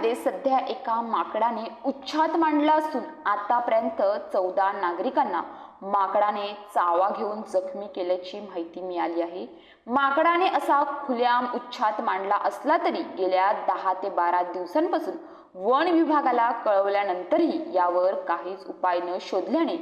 मोखाड्यामध्ये सध्या एका माकडाने उच्छाद मांडला असून आतापर्यंत चौदा नागरिकांना माकडाने चावा घेऊन जखमी केल्याची माहिती मिळाली आहे. माकडाने असा खुल्याम उच्छाद मांडला असला तरी गेल्या दहा ते बारा दिवसांपासून वन विभागाला कळवल्यानंतरही यावर काहीच उपाय न शोधल्याने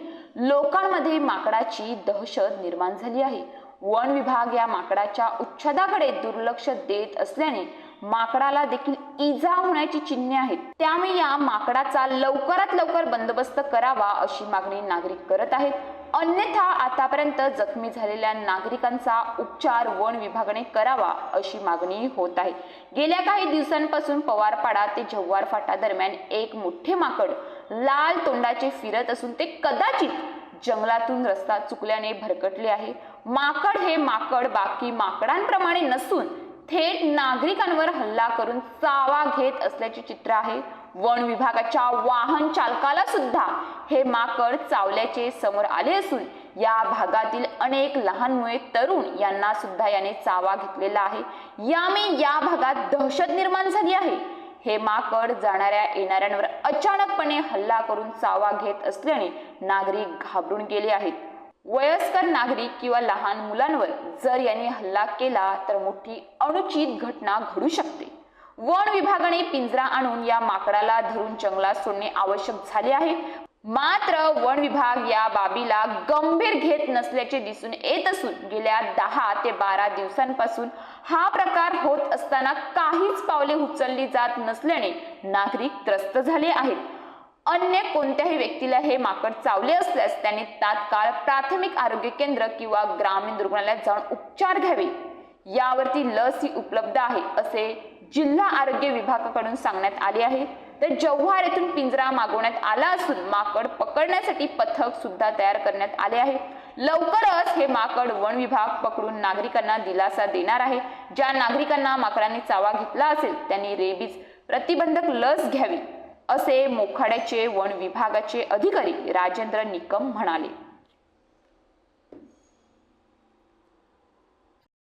लोकांमध्ये माकडाची दहशत निर्माण झाली आहे. वन विभाग या माकडाच्या उच्छादाकडे दुर्लक्ष देत असल्याने माकडाला देखील इजा होण्याची चिन्हे आहेत. त्यामुळे या माकडाचा लवकरात लवकर बंदोबस्त करावा अशी मागणी नागरिक करत आहेत. अन्यथा आतापर्यंत जखमी झालेल्या नागरिकांचा उपचार वन विभागाने करावा अशी मागणी होत आहे. गेल्या काही दिवसांपासून पवारपाडा ते जव्हार फाटा दरम्यान एक मोठे माकड लाल तोंडाचे फिरत असून ते कदाचित जंगलातून रस्ता चुकल्याने भरकटले आहे. माकड हे माकड बाकी माकडांप्रमाणे नसून थेट नागरिकांवर हल्ला करून चावा घेत असल्याचे चित्र आहे. वन विभागाच्या वाहन चालकाला सुद्धा हे माकड चावल्याचे समोर आले असून या भागातील अनेक लहान मुळे तरुण यांना सुद्धा याने चावा घेतलेला आहे. यामुळे या भागात दहशत निर्माण झाली आहे. हे माकड जाणाऱ्या येणाऱ्यांवर अचानकपणे हल्ला करून चावा घेत असल्याने नागरिक घाबरून गेले आहेत. वयस्कर नागरिक किंवा लहान मुलांवर जर यांनी हल्ला केला तर मोठी अनुचित घटना घडू शकते. वन विभागाने पिंजरा आणून या माकडाला धरून जंगलात सोडणे आवश्यक झाले आहे. मात्र वन विभाग या बाबीला गंभीर घेत नसल्याचे दिसून येत असून गेल्या दहा ते बारा दिवसांपासून हा प्रकार होत असताना काहीच पावले उचलली जात नसल्याने नागरिक त्रस्त झाले आहेत. अन्य कोणत्याही व्यक्तीला हे माकड चावले असल्यास त्यांनी तात्काळ प्राथमिक आरोग्य केंद्र किंवा ग्रामीण रुग्णालयात जाऊन उपचार घ्यावे. यावरती लस ही उपलब्ध आहे असे जिल्हा आरोग्य विभागाकडून सांगण्यात आले आहे. तर जव्हार येथून पिंजरा मागवण्यात आला असून माकड पकडण्यासाठी पथक सुद्धा तयार करण्यात आले आहे. लवकरच हे माकड वन विभाग पकडून नागरिकांना दिलासा देणार आहे. ज्या नागरिकांना माकडाने चावा घेतला असेल त्यांनी रेबीज प्रतिबंधक लस घ्यावी. असे मोखाड्याचे वन विभागाचे अधिकारी राजेंद्र निकम म्हणाले.